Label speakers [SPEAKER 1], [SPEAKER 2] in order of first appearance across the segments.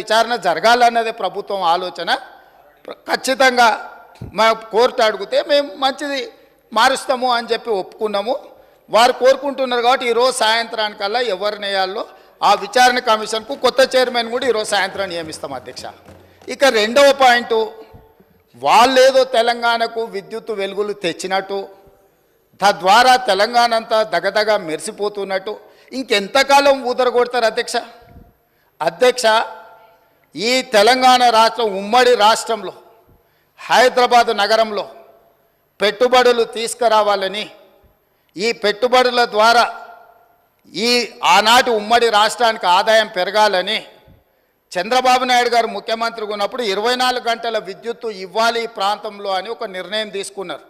[SPEAKER 1] విచారణ జరగాలన్నదే ప్రభుత్వం ఆలోచన. ఖచ్చితంగా మా కోర్టు అడిగితే మేము మంచిది మారుస్తాము అని చెప్పి ఒప్పుకున్నాము. వారు కోరుకుంటున్నారు కాబట్టి ఈరోజు సాయంత్రానికల్లా ఎవరు నేయాల్లో ఆ విచారణ కమిషన్కు కొత్త చైర్మన్ కూడా ఈరోజు సాయంత్రం నియమిస్తాం అధ్యక్ష. ఇక రెండవ పాయింట్ వాళ్ళేదో తెలంగాణకు విద్యుత్ వెలుగులు తెచ్చినట్టు తద్వారా తెలంగాణ అంతా దగదగ మెరిసిపోతున్నట్టు. ఇంకెంతకాలం ఊదరగొడతారు అధ్యక్ష? అధ్యక్ష ఈ తెలంగాణ రాష్ట్రం ఉమ్మడి రాష్ట్రంలో హైదరాబాదు నగరంలో పెట్టుబడులు తీసుకురావాలని ఈ పెట్టుబడుల ద్వారా ఈ ఆనాటి ఉమ్మడి రాష్ట్రానికి ఆదాయం పెరగాలని చంద్రబాబు నాయుడు గారు ముఖ్యమంత్రిగా ఉన్నప్పుడు ఇరవై నాలుగు గంటల విద్యుత్తు ఇవ్వాలి ఈ ప్రాంతంలో అని ఒక నిర్ణయం తీసుకున్నారు.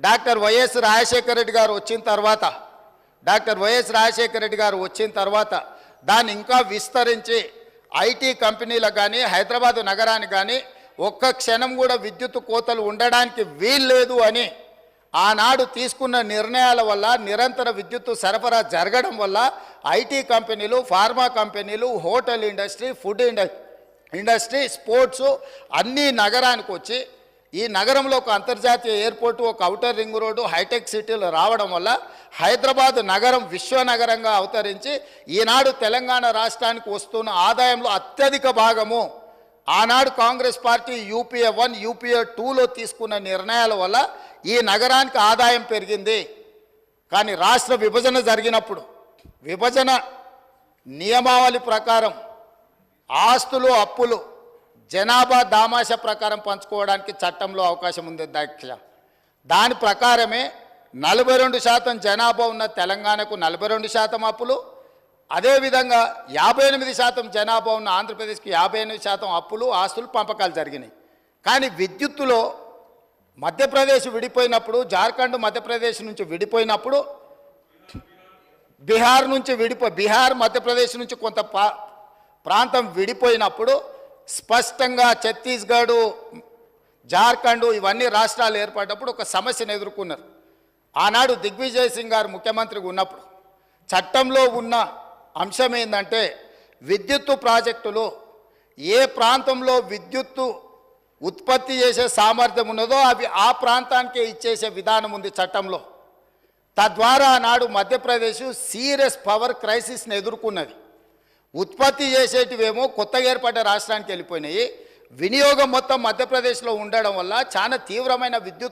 [SPEAKER 1] డాక్టర్ వైఎస్ రాజశేఖర రెడ్డి గారు వచ్చిన తర్వాత డాక్టర్ వైఎస్ రాజశేఖర రెడ్డి గారు వచ్చిన తర్వాత దాన్ని ఇంకా విస్తరించి ఐటీ కంపెనీలకు కానీ హైదరాబాదు నగరానికి కానీ ఒక్క క్షణం కూడా విద్యుత్ కోతలు ఉండడానికి వీల్లేదు అని ఆనాడు తీసుకున్న నిర్ణయాల వల్ల నిరంతర విద్యుత్తు సరఫరా జరగడం వల్ల ఐటీ కంపెనీలు ఫార్మా కంపెనీలు హోటల్ ఇండస్ట్రీ ఫుడ్ ఇండ ఇండస్ట్రీ స్పోర్ట్స్ అన్నీ నగరానికి వచ్చి ఈ నగరంలో ఒక అంతర్జాతీయ ఎయిర్పోర్టు ఒక అవుటర్ రింగ్ రోడ్డు హైటెక్ సిటీలు రావడం వల్ల హైదరాబాద్ నగరం విశ్వనగరంగా అవతరించి ఈనాడు తెలంగాణ రాష్ట్రానికి వస్తున్న ఆదాయంలో అత్యధిక భాగము ఆనాడు Congress party UPA one UPA టూలో తీసుకున్న నిర్ణయాల వల్ల ఈ నగరానికి ఆదాయం పెరిగింది. కానీ రాష్ట్ర విభజన జరిగినప్పుడు విభజన నియమావళి ప్రకారం ఆస్తులు అప్పులు జనాభా దామాష ప్రకారం పంచుకోవడానికి చట్టంలో అవకాశం ఉంది అధ్యక్ష దాని ప్రకారమే నలభై రెండు శాతం జనాభా ఉన్న తెలంగాణకు నలభై రెండు శాతం అప్పులు. అదేవిధంగా యాభై ఎనిమిది శాతం జనాభా ఉన్న ఆంధ్రప్రదేశ్కి యాభై ఎనిమిది శాతం అప్పులు ఆస్తులు పంపకాలు జరిగినాయి. కానీ విద్యుత్తులో మధ్యప్రదేశ్ విడిపోయినప్పుడు జార్ఖండ్ మధ్యప్రదేశ్ నుంచి విడిపోయినప్పుడు బీహార్ నుంచి విడిపో బీహార్ మధ్యప్రదేశ్ నుంచి కొంత పా- ప్రాంతం విడిపోయినప్పుడు స్పష్టంగా ఛత్తీస్గఢ్ జార్ఖండ్ ఇవన్నీ రాష్ట్రాలు ఏర్పడినప్పుడు ఒక సమస్యను ఎదుర్కొన్నారు. ఆనాడు దిగ్విజయ్ సింగ్ గారు ముఖ్యమంత్రిగా ఉన్నప్పుడు చట్టంలో ఉన్న అంశం ఏంటంటే విద్యుత్తు ప్రాజెక్టులు ఏ ప్రాంతంలో విద్యుత్తు ఉత్పత్తి చేసే సామర్థ్యం ఉన్నదో అవి ఆ ప్రాంతానికే ఇచ్చేసే విధానం ఉంది చట్టంలో. తద్వారా ఆనాడు మధ్యప్రదేశ్ సీరియస్ పవర్ క్రైసిస్ని ఎదుర్కొన్నది. ఉత్పత్తి చేసేటివేమో కొత్తగా ఏర్పడ్డ రాష్ట్రానికి వెళ్ళిపోయినాయి. వినియోగం మొత్తం మధ్యప్రదేశ్లో ఉండడం వల్ల చాలా తీవ్రమైన విద్యుత్